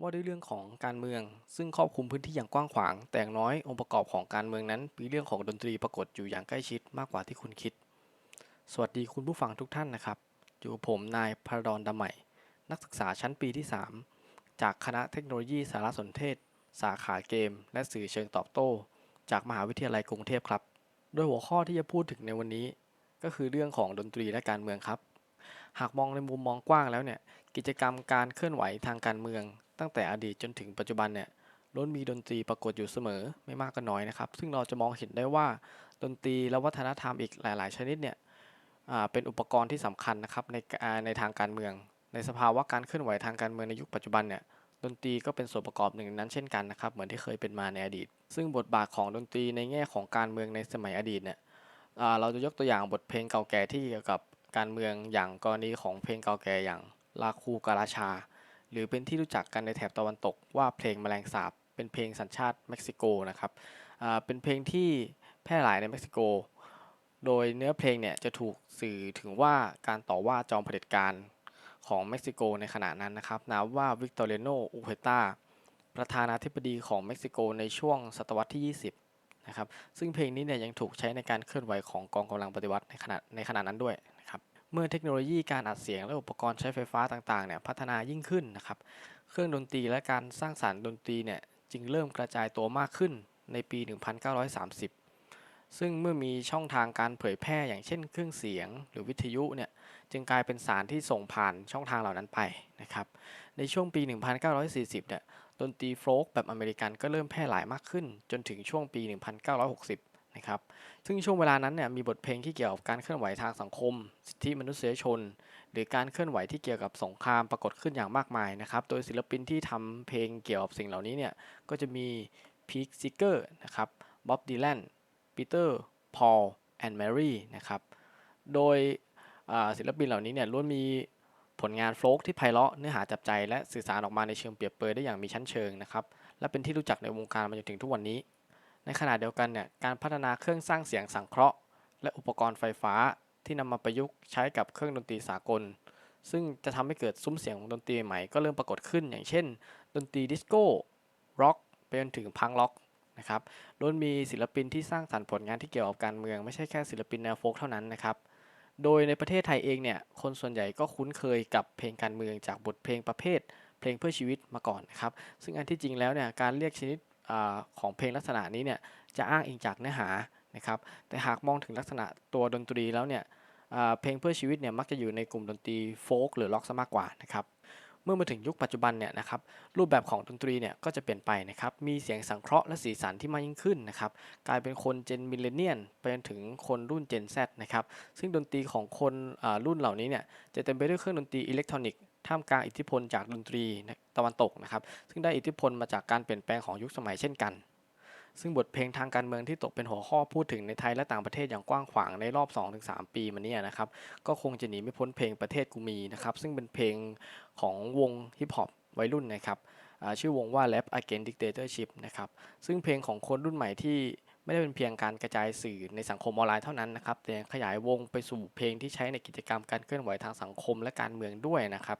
ว่าด้วยเรื่องของการเมือง ซึ่งครอบคลุมพื้นที่อย่างกว้างขวาง แต่อย่างน้อยองค์ประกอบของการเมืองนั้นมีเรื่องของดนตรีปรากฏอยู่อย่างใกล้ชิดมากกว่าที่คุณคิด สวัสดีคุณผู้ฟังทุกท่านนะครับ อยู่ผมนายพระดอนดำใหม่ นักศึกษาชั้นปีที่ 3 จากคณะเทคโนโลยีสารสนเทศ สาขาเกม และสื่อเชิงตอบโต้ จากมหาวิทยาลัยกรุงเทพครับ โดยหัวข้อที่จะพูดถึงในวันนี้ ก็คือเรื่องของดนตรีและการเมืองครับ หากมองในมุมมองกว้างแล้วเนี่ยกิจกรรมการเคลื่อนไหวทางการเมือง ตั้งแต่อดีตจนถึงปัจจุบันเนี่ยล้วนมีดนตรีปรากฏอยู่เสมอไม่มากก็น้อยนะครับ ซึ่งเราจะมองเห็นได้ว่าดนตรีและวัฒนธรรมอีกหลาย ๆ ชนิดเนี่ยเป็นอุปกรณ์ที่สำคัญนะครับในในทางการเมือง ในสภาวะการเคลื่อนไหวทางการเมืองในยุคปัจจุบันเนี่ยดนตรีก็เป็นส่วนประกอบหนึ่งนั้นเช่นกันนะครับเหมือนที่เคยเป็นมาในอดีต ซึ่งบทบาทของดนตรีในแง่ของการเมืองในสมัยอดีตเนี่ยเราจะยกตัวอย่างบทเพลงเก่าแก่ที่เกี่ยวกับการเมืองอย่างกรณีของเพลงเก่าแก่อย่างลาคูกาลาชา หรือเป็นที่รู้จักกันในแถบตะวันตกว่าเพลงแมลงสาบ เป็นเพลงสัญชาติเม็กซิโกนะครับอ่าเป็นเพลงที่แพร่หลายในเม็กซิโก โดยเนื้อเพลงเนี่ยจะถูกสื่อถึงว่าการต่อว่าจอมเผด็จการของเม็กซิโกในขณะนั้นนะครับนามว่าวิกตอเรโนอูเฮตาประธานาธิบดีของเม็กซิโกในช่วงศตวรรษที่ 20 นะครับ ซึ่งเพลงนี้เนี่ยยังถูกใช้ในการเคลื่อนไหวของกองกำลังปฏิวัติในขณะในขณะนั้นด้วยนะครับ เมื่อเทคโนโลยีการอัดเสียงและอุปกรณ์ใช้ไฟฟ้าต่างๆเนี่ยพัฒนายิ่งขึ้นนะครับ เครื่องดนตรีและการสร้างสรรค์ดนตรีเนี่ยจึงเริ่มกระจายตัวมากขึ้นในปี 1930 ซึ่งเมื่อมีช่องทางการเผยแพร่อย่างเช่น เครื่องเสียง หรือวิทยุเนี่ยจึงกลายเป็นสารที่ส่งผ่านช่องทางเหล่านั้นไปนะครับ ในช่วงปี 1940 เนี่ยดนตรีโฟล์กแบบอเมริกันก็เริ่มแพร่หลายมากขึ้น จนถึงช่วงปี 1960 นะครับ ซึ่งช่วงเวลานั้นเนี่ยมีบทเพลงที่เกี่ยวกับการเคลื่อนไหวทางสังคม สิทธิมนุษยชน หรือการเคลื่อนไหวที่เกี่ยวกับสงครามปรากฏขึ้นอย่างมากมายนะครับ โดยศิลปินที่ทำเพลงเกี่ยวกับสิ่งเหล่านี้เนี่ยก็จะมีพีคซิกเกอร์นะครับบ๊อบดีแลนปีเตอร์พอลแอนด์แมรี่นะครับโดยศิลปินเหล่านี้เนี่ยล้วนมีผลงานโฟล์กที่ไพเราะเนื้อหาจับใจ และสื่อสารออกมาในเชิงเปรียบเปรยได้อย่างมีชั้นเชิงนะครับ และเป็นที่รู้จักในวงการมาจนถึงทุกวันนี้ ในขณะเดียวกันเนี่ยการพัฒนาเครื่องสร้างเสียงสังเคราะห์ และอุปกรณ์ไฟฟ้าที่นำมาประยุกต์ใช้กับเครื่องดนตรีสากล ซึ่งจะทำให้เกิดซุ้มเสียงของดนตรีใหม่ก็เริ่มปรากฏขึ้น อย่างเช่น ดนตรีดิสโก้ร็อกไปจนถึงพังล็อกนะครับล้วนมีศิลปินที่สร้างสรรค์ผลงานที่เกี่ยวกับการเมืองไม่ใช่แค่ศิลปินแนวโฟล์กเท่านั้นนะครับโดยในประเทศไทยเองเนี่ยคนส่วนใหญ่ก็คุ้นเคยกับเพลงการเมืองจากบทเพลงประเภท เพลงเพื่อชีวิตมาก่อนนะครับซึ่งอันที่จริงแล้วเนี่ยการเรียกชนิด อของเพลงลักษณะนี้เนี่ยจะอ้างอิงจากเนื้อหานะครับแต่หากมองถึงลักษณะตัวดนตรีแล้วเนี่ยเพลงเพื่อชีวิตเนี่ยมักจะอยู่ในกลุ่มดนตรีโฟล์กหรือล็อกซะมากกว่านะครับเมื่อมาถึงยุคปัจจุบันเนี่ยนะครับรูปแบบของดนตรีเนี่ยก็จะเปลี่ยนไปนะครับมีเสียงสังเคราะห์และสีสันที่มากยิ่งขึ้นนะครับกลายเป็นคนเจนมิเลเนียนไปจนถึงคนรุ่นเจน Z นะครับซึ่งดนตรีของคนรุ่นเหล่านี้เนี่ยจะเต็มไปด้วยเครื่องดนตรีอิเล็กทรอนิกส์ ท่ามกลางอิทธิพลจากดนตรีตะวันตกนะครับ ซึ่งได้อิทธิพลมาจากการเปลี่ยนแปลงของยุคสมัยเช่นกัน ซึ่งบทเพลงทางการเมืองที่ตกเป็นหัวข้อพูดถึงในไทยและต่างประเทศอย่างกว้างขวางในรอบ 2-3 ปีมานี้นะครับ ก็คงจะหนีไม่พ้นเพลงประเทศกูมีนะครับ ซึ่งเป็นเพลงของวงฮิปฮอปวัยรุ่นนะครับชื่อวงว่า Rap Against Dictatorship นะครับ ซึ่งเพลงของคนรุ่นใหม่ที่ ไม่ได้เป็นเพียงการกระจายสื่อในสังคมออนไลน์เท่านั้นนะครับแต่ขยายวงไปสู่เพลงที่ใช้ในกิจกรรมการเคลื่อนไหวทางสังคมและการเมืองด้วยนะครับ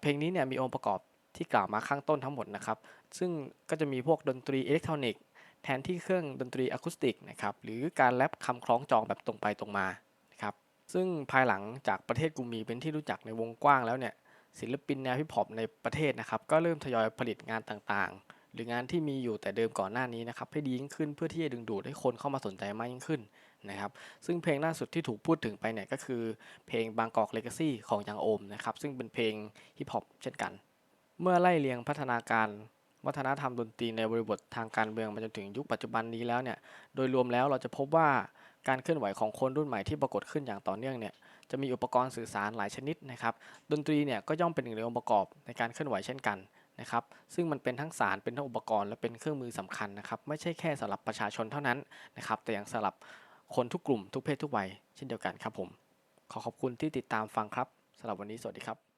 เพลงนี้เนี่ยมีองค์ประกอบที่กล่าวมาข้างต้นทั้งหมดนะครับ ซึ่งก็จะมีพวกดนตรีอิเล็กทรอนิกส์แทนที่เครื่องดนตรีอะคูสติกนะครับหรือการแรปคำคล้องจองแบบตรงไปตรงมานะครับซึ่งภายหลังจากประเทศกูมีเป็นที่รู้จักในวงกว้างแล้วเนี่ยศิลปินแนวฮิปฮอปในประเทศนะครับก็เริ่มทยอยผลิตงานต่างๆ หรืองานที่มีอยู่แต่เดิมก่อนหน้านี้นะครับให้ดียิ่งขึ้นเพื่อที่จะดึงดูดให้คนเข้ามาสนใจมากยิ่งขึ้นนะครับซึ่งเพลงล่าสุดที่ถูกพูดถึงไปเนี่ยก็คือเพลงบางกอกเลกาซี่ของยังโอมนะครับซึ่งเป็นเพลงฮิปฮอปเช่นกัน เมื่อไล่เรียงพัฒนาการวัฒนธรรมดนตรีในบริบททางการเมืองมาจนถึงยุคปัจจุบันนี้แล้วเนี่ยโดยรวมแล้วเราจะพบว่าการเคลื่อนไหวของคนรุ่นใหม่ที่ปรากฏขึ้นอย่างต่อเนื่องเนี่ยจะมีอุปกรณ์สื่อสารหลายชนิดนะครับดนตรีเนี่ยก็ย่อมเป็นหนึ่งในองค์ประกอบในการเคลื่อนไหวเช่นกัน นะครับ ซึ่งมันเป็นทั้งสารเป็นทั้งอุปกรณ์และเป็นเครื่องมือสำคัญนะครับ ไม่ใช่แค่สำหรับประชาชนเท่านั้นนะครับ แต่ยังสำหรับคนทุกกลุ่มทุกเพศทุกวัยเช่นเดียวกันครับผม ขอขอบคุณที่ติดตามฟังครับสำหรับวันนี้สวัสดีครับ